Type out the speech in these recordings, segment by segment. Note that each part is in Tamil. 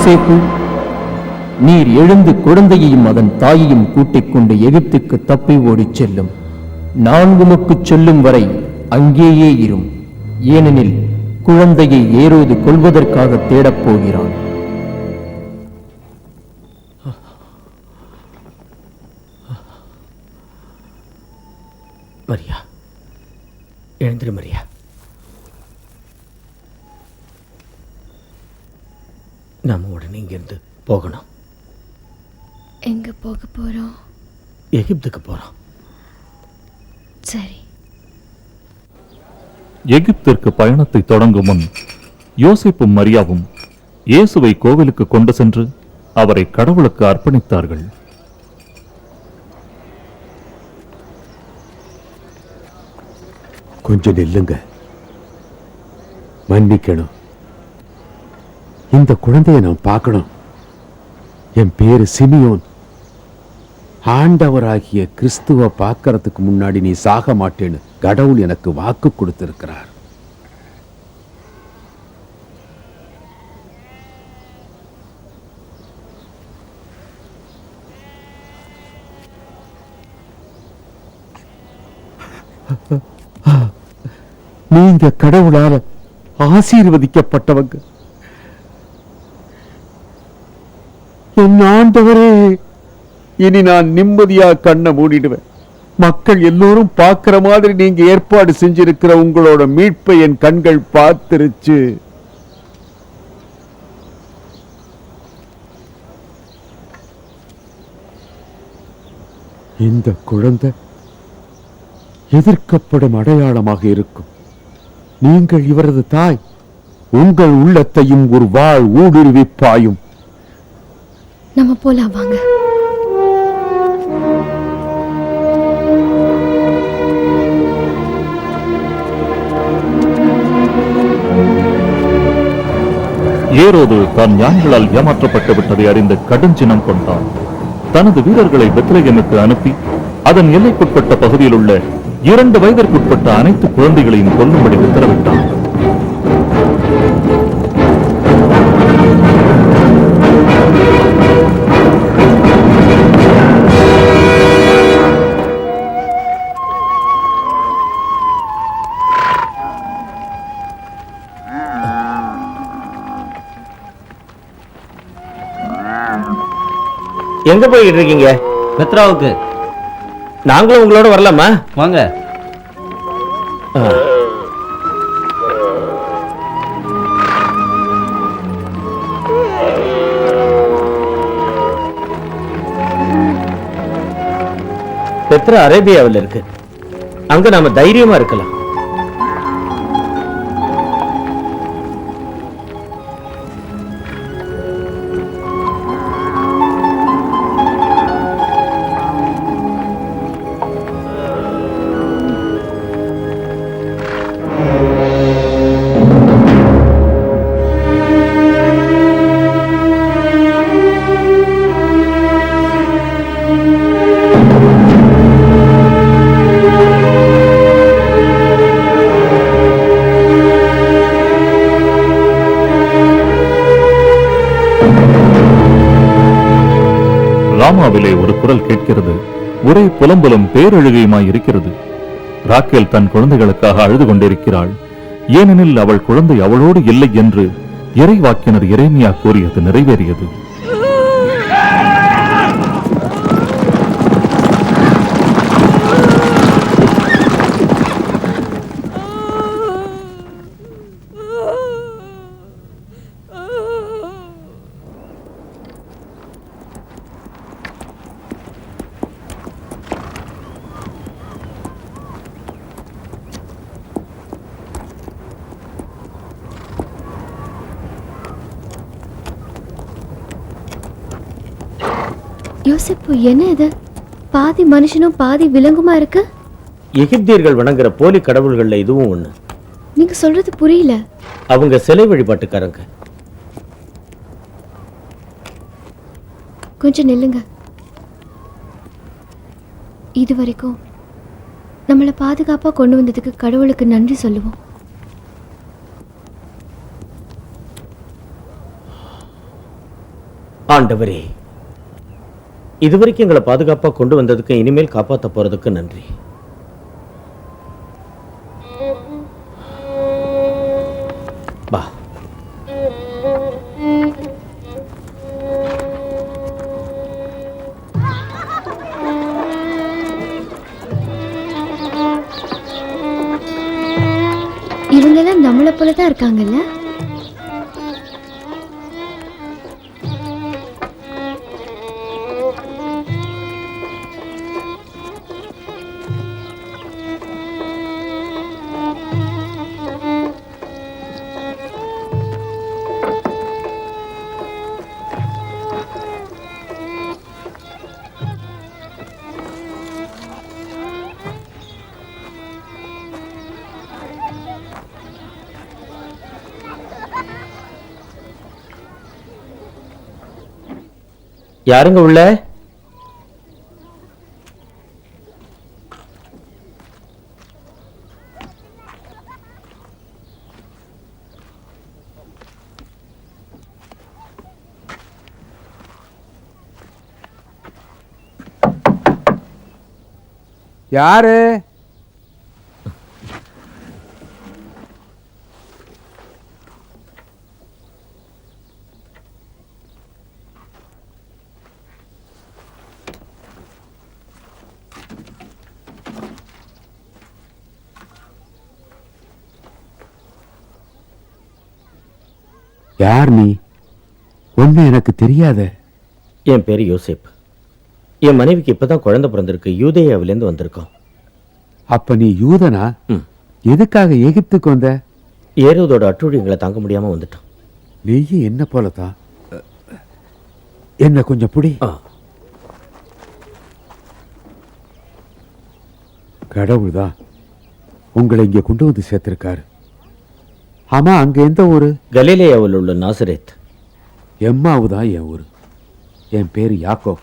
யோசேப்பு நீர் எழுந்து குழந்தையையும் அதன் தாயையும் கூட்டிக் கொண்டு எகிப்துக்கு தப்பி ஓடிச் செல்லும். நான் உமக்குச் சொல்லும் வரை அங்கேயே இரும். ஏனெனில் குழந்தையை ஏறோது கொள்வதற்காக தேடப்போகிறான் மரியா எழுந்திரு மரியா. நாம உடனே இங்கிருந்து போகணும். எங்க போக போறோம்? எகிப்துக்கு போறோம். சரி. எகிப்திற்கு பயணத்தை தொடங்கும் முன் யோசிப்பும் மரியாவும் இயேசுவை கோவிலுக்கு கொண்டு சென்று அவரை கடவுளுக்கு அர்ப்பணித்தார்கள். கொஞ்சம் நில்லுங்க. மன்னிக்கணும். இந்த குழந்தைய நான் பார்க்கணும். என் பேரு சிமியோன். ஆண்டவராகிய கிறிஸ்துவ பார்க்கறதுக்கு முன்னாடி நீ சாக மாட்டேன்னு கடவுள் எனக்கு வாக்கு கொடுத்திருக்கிறார். நீங்க கடவுளால ஆசீர்வதிக்கப்பட்டவங்க. என் ஆண்டவரே இனி நான் நிம்மதியா கண்ணை மூடிடுவேன். மக்கள் எல்லோரும் பார்க்கிற மாதிரி நீங்க ஏற்பாடு செஞ்சிருக்கிற உங்களோட மீட்பை என் கண்கள் பார்த்துருச்சு. இந்த குழந்தை எதிர்க்கப்படும் அடையாளமாக இருக்கும். நீங்கள் இவரது தாய் உங்கள் உள்ளத்தையும் ஒரு வாழ் ஊடுருவிப்பாயும். பாயும் நம்ம போலாம் வாங்க. ஏரோது தான் ஞானிகளால் ஏமாற்றப்பட்டு விட்டதை அறிந்து கடுஞ்சினம் கொண்டான். தனது வீரர்களை பெத்லகேமுக்கு அனுப்பி அதன் எல்லைக்குட்பட்ட பகுதியில் உள்ள இரண்டு வயதிற்குட்பட்ட அனைத்து குழந்தைகளையும் கொல்லும்படி உத்தரவிட்டான். எங்க போயிட்டு இருக்கீங்க? பெத்ராவுக்கு நாங்களும் உங்களோட வரலாமா? வாங்க. பெத்ரா அரேபியாவில் இருக்கு. அங்க நாம தைரியமா இருக்கலாம். ராமாவிலே ஒரு குரல் கேட்கிறது. ஒரே புலம்பலும் பேரழுகையுமாய் இருக்கிறது. ராக்கேல் தன் குழந்தைகளுக்காக அழுது கொண்டிருக்கிறாள். ஏனெனில் அவள் குழந்தை அவளோடு இல்லை என்று இறைவாக்கினர் இறைமையா கூறியது நிறைவேறியது. யோசிப்பு என்ன இது? பாதி மனுஷனும் பாதி விலங்குமா இருக்கு? எகிப்தியர்கள் வணங்குற போலி கடவுள்கள்ல இதுவும் ஒண்ணு. நீங்க சொல்றது புரியல. அவங்க சிலை வழிபாட்டுக்காரங்க. கொஞ்சம் நில்லுங்க. இது வரைக்கும் நம்மளை பாதுகாப்பா கொண்டு வந்ததுக்கு கடவுளுக்கு நன்றி சொல்லுவோம். ஆண்டவரே இதுவரைக்கும் எங்களை பாதுகாப்பா கொண்டு வந்ததுக்கு இனிமேல் காப்பாத்த போறதுக்கு நன்றி. பா இவங்கெல்லாம் நம்மளை போல தான் இருக்காங்கல்ல? யாருங்க உள்ள? யாரு? யார் நீ? ஒண்ணு எனக்கு தெரியாத. என் பேரு யோசேப். என் மனைவிக்கு இப்பதான் குழந்தை பிறந்திருக்கு. யூதேயாவிலேருந்து வந்திருக்கோம். அப்ப நீ யூதனா. எதுக்காக எகிப்துக்கு வந்த? ஏரோதோட அட்டுழியங்களை தாங்க முடியாம வந்துட்டோம். நீயும் என்ன போலதான் என்ன கொஞ்சம் புடி. கடவுள்தான். உங்களை இங்க கொண்டு வந்து சேர்த்திருக்காரு. ஆமா அங்க எந்த ஊரு? கலிலேயாவில் உள்ள நாசரேத். எம்மாவு தான் என் ஊரு? என் பேரு யாக்கோ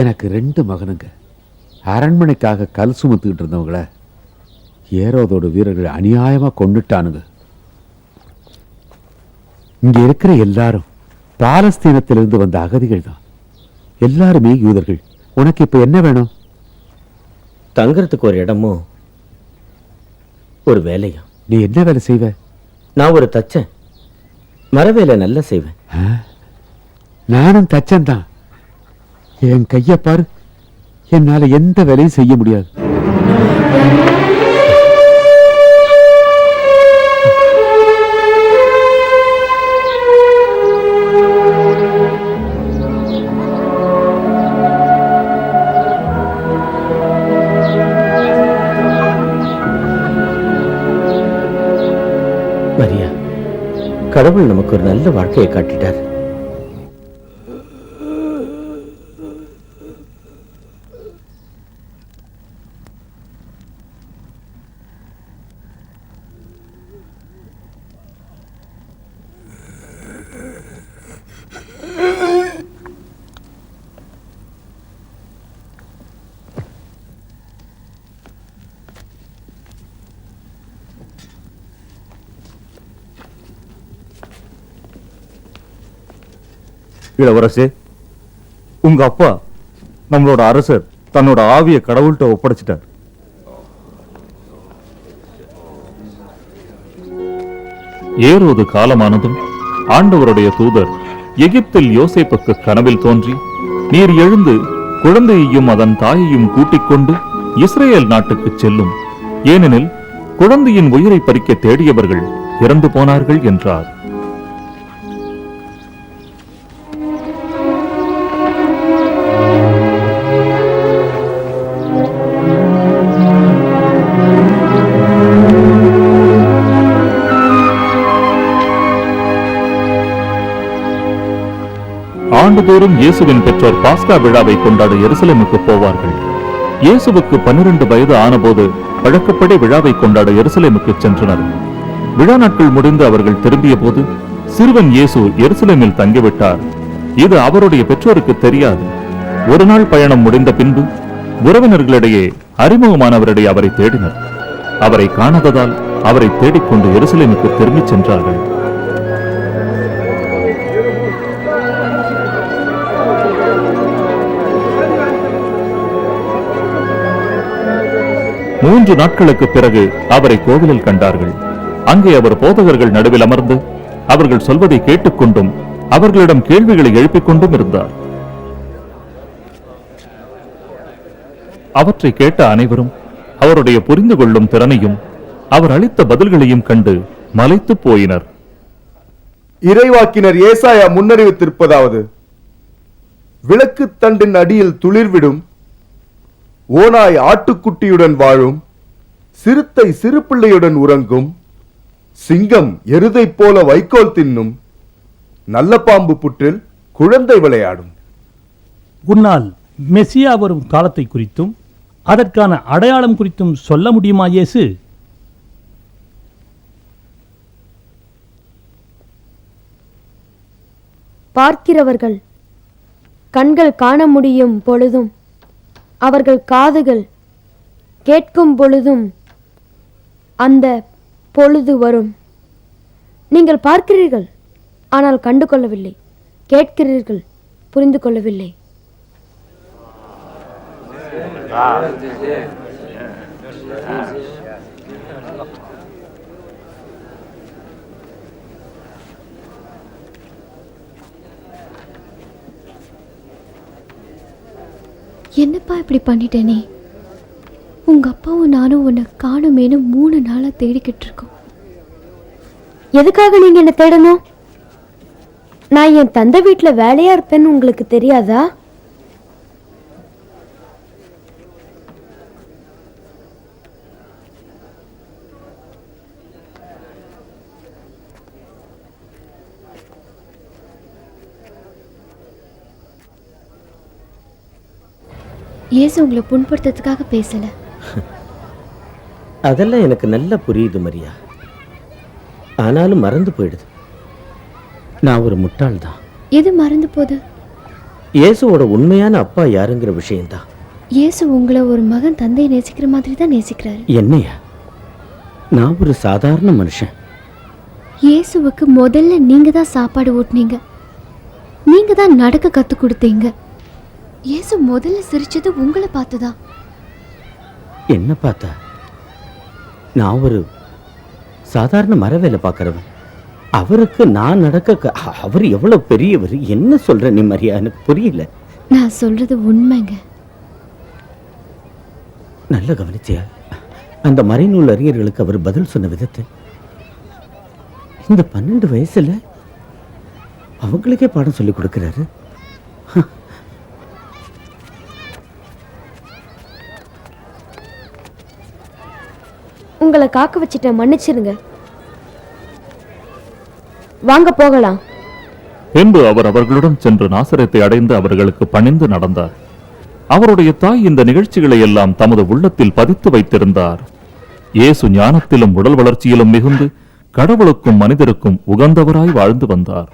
எனக்கு ரெண்டு மகனுங்க. அரண்மனைக்காக கல் சுமத்துக்கிட்டு இருந்தவங்கள ஏரோதோட வீரர்கள் அநியாயமா கொன்னுட்டானுங்க. இங்க இருக்கிற எல்லாரும் பாலஸ்தீனத்திலிருந்து வந்த அகதிகள் தான் எல்லாருமே யூதர்கள். உனக்கு இப்ப என்ன வேணும்? தங்கறதுக்கு ஒரு இடமும் ஒரு வேலையும் நீ என்ன வேலை செய்வ? நான் ஒரு தச்சன். மரவேலை நல்லா செய்வேன். நானும் தச்சன்தான். என் கைய பாரு. என்னால எந்த வேலையும் செய்ய முடியாது. மரியா கடவுள் நமக்கு ஒரு நல்ல வாழ்க்கையை காட்டிட்டார். இளவரசே உங்க அப்பா நம்மளோட அரசர் தன்னோட ஆவிய கடவுள்கிட்ட ஒப்படைச்சிட்டார். ஏரோது காலமானதும் ஆண்டவருடைய தூதர் எகிப்தில் யோசேப்புக்கு கனவில் தோன்றி நீர் எழுந்து குழந்தையையும் அதன் தாயையும் கூட்டிக் கொண்டு இஸ்ரேல் நாட்டுக்கு செல்லும். ஏனெனில் குழந்தையின் உயிரை பறிக்க தேடியவர்கள் இறந்து போனார்கள் என்றார். ஆண்டுதோறும் இயேசுவின் பெற்றோர் பாஸ்கா விழாவை கொண்டாட எருசலேமுக்கு போவார்கள். இயேசுவுக்கு பன்னிரண்டு வயது ஆனபோது வழக்கப்படி விழாவை கொண்டாட எருசலேமுக்கு சென்றனர். விழா நாட்கள் முடிந்து அவர்கள் திரும்பிய போது சிறுவன் இயேசு எருசலேமில் தங்கிவிட்டார். இது அவருடைய பெற்றோருக்கு தெரியாது. ஒரு நாள் பயணம் முடிந்த பின்பு உறவினர்களிடையே அறிமுகமானவரிடையே அவரை தேடினர். அவரை காணாததால் அவரை தேடிக்கொண்டு எருசலேமுக்கு திரும்பிச் சென்றார்கள். மூன்று நாட்களுக்கு பிறகு அவரை கோவிலில் கண்டார்கள். அங்கே அவர் போதகர்கள் நடுவில் அமர்ந்து அவர்கள் சொல்வதை கேட்டுக்கொண்டும் அவர்களிடம் கேள்விகளை எழுப்பிக் கொண்டும் இருந்தார். அவற்றை கேட்ட அனைவரும் அவருடைய புரிந்து கொள்ளும் திறனையும் அவர் அளித்த பதில்களையும் கண்டு மலைத்து போயினர். இறைவாக்கினர் ஏசாயா முன்னறிவித்திருப்பதாவது விளக்கு தண்டின் அடியில் துளிர்விடும் ஓனாய் ஆட்டுக்குட்டியுடன் வாழும் சிறுத்தை சிறு பிள்ளையுடன் உறங்கும் சிங்கம் எருதைப் போல வைக்கோல் தின்னும் நல்ல பாம்பு புற்றில் குழந்தை விளையாடும். உன்னால் மெசியா வரும் காலத்தை குறித்தும் அதற்கான அடையாளம் குறித்தும் சொல்ல முடியுமா இயேசு? பார்க்கிறவர்கள் கண்கள் காண முடியும் பொழுதும் அவர்கள் காதுகள் கேட்கும் பொழுதும் அந்த பொழுது வரும். நீங்கள் பார்க்கிறீர்கள் ஆனால் கண்டு கொள்ளவில்லை. கேட்கிறீர்கள் புரிந்து கொள்ளவில்லை. என்னப்பா இப்படி பண்ணிட்டேனே? உங்கள் அப்பாவும் நானும் உன்னை காணுமேனு மூணு நாளாக தேடிக்கிட்டு இருக்கோம். எதுக்காக நீங்கள் என்னை தேடணும்? நான் என் தந்தை வீட்டில் வேலையாக இருப்பேன்னு உங்களுக்கு தெரியாதா? இயேசு உங்களை புண்படுத்துறதுக்காக பேசல. அதெல்லாம் எனக்கு நல்லா புரியுது மரியா. ஆனாலும் மறந்து போயிடுது. நான் ஒரு முட்டாள் தான். எது மறந்து போகுது? இயேசுவோட உண்மையான அப்பா யாருங்கிற விஷயம்தான். இயேசு உங்களை ஒரு மகன் தந்தையை நேசிக்கிற மாதிரி தான் நேசிக்கிறாரு. என்னையா? நான் ஒரு சாதாரண மனுஷன். இயேசுவுக்கு முதல்ல நீங்க தான் சாப்பாடு ஊட்டுனீங்க. நீங்க தான் நடக்க கத்து கொடுத்தீங்க. இயேசு முதல்ல சிரிச்சது உங்களை பார்த்துதான் என்ன பார்த்தா? நான் ஒரு சாதாரண மர வேலை பார்க்கறவன். அவருக்கு நான் நடக்க அவர் எவ்வளவு பெரியவர்? என்ன சொல்ற நீ மரியா? எனக்கு புரியல. நான் சொல்றது உண்மைங்க. நல்ல கவனிச்சியா? அந்த மறைநூல் அறிஞர்களுக்கு அவர் பதில் சொன்ன விதத்தை இந்த பன்னெண்டு வயசுல அவங்களுக்கே பாடம் சொல்லி கொடுக்கிறாரு. உங்களை காக்க வச்சிட்டேன். மன்னிச்சிருங்க. வாங்க போகலாம். பின்பு அவர் அவர்களுடன் சென்று நாசரத்தை அடைந்து அவர்களுக்கு பணிந்து நடந்தார். அவருடைய தாய் இந்த நிகழ்ச்சிகளை எல்லாம் தமது உள்ளத்தில் பதித்து வைத்திருந்தார். இயேசு ஞானத்திலும் உடல் வளர்ச்சியிலும் மிகுந்து கடவுளுக்கும் மனிதருக்கும் உகந்தவராய் வாழ்ந்து வந்தார்.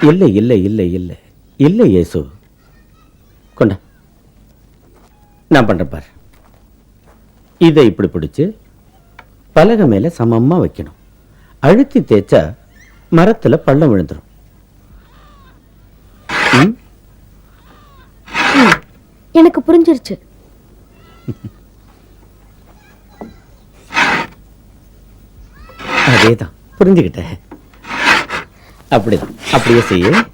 இல்லை இல்லை இல்லை இல்லை. இல்லை இயேசு. கொண்டா. நான் பண்றேன் பாரு. இதை இப்படி பிடிச்சு பலகை மேல சமமா வைக்கணும். அழுத்தி தேய்ச்சா மரத்துல பள்ளம் விழுந்துரும். ம்? எனக்கு புரிஞ்சிருச்சு. அதேதான். புரிஞ்சுக்கிட்டேன். அப்படிதான். அப்படியே செய்ய.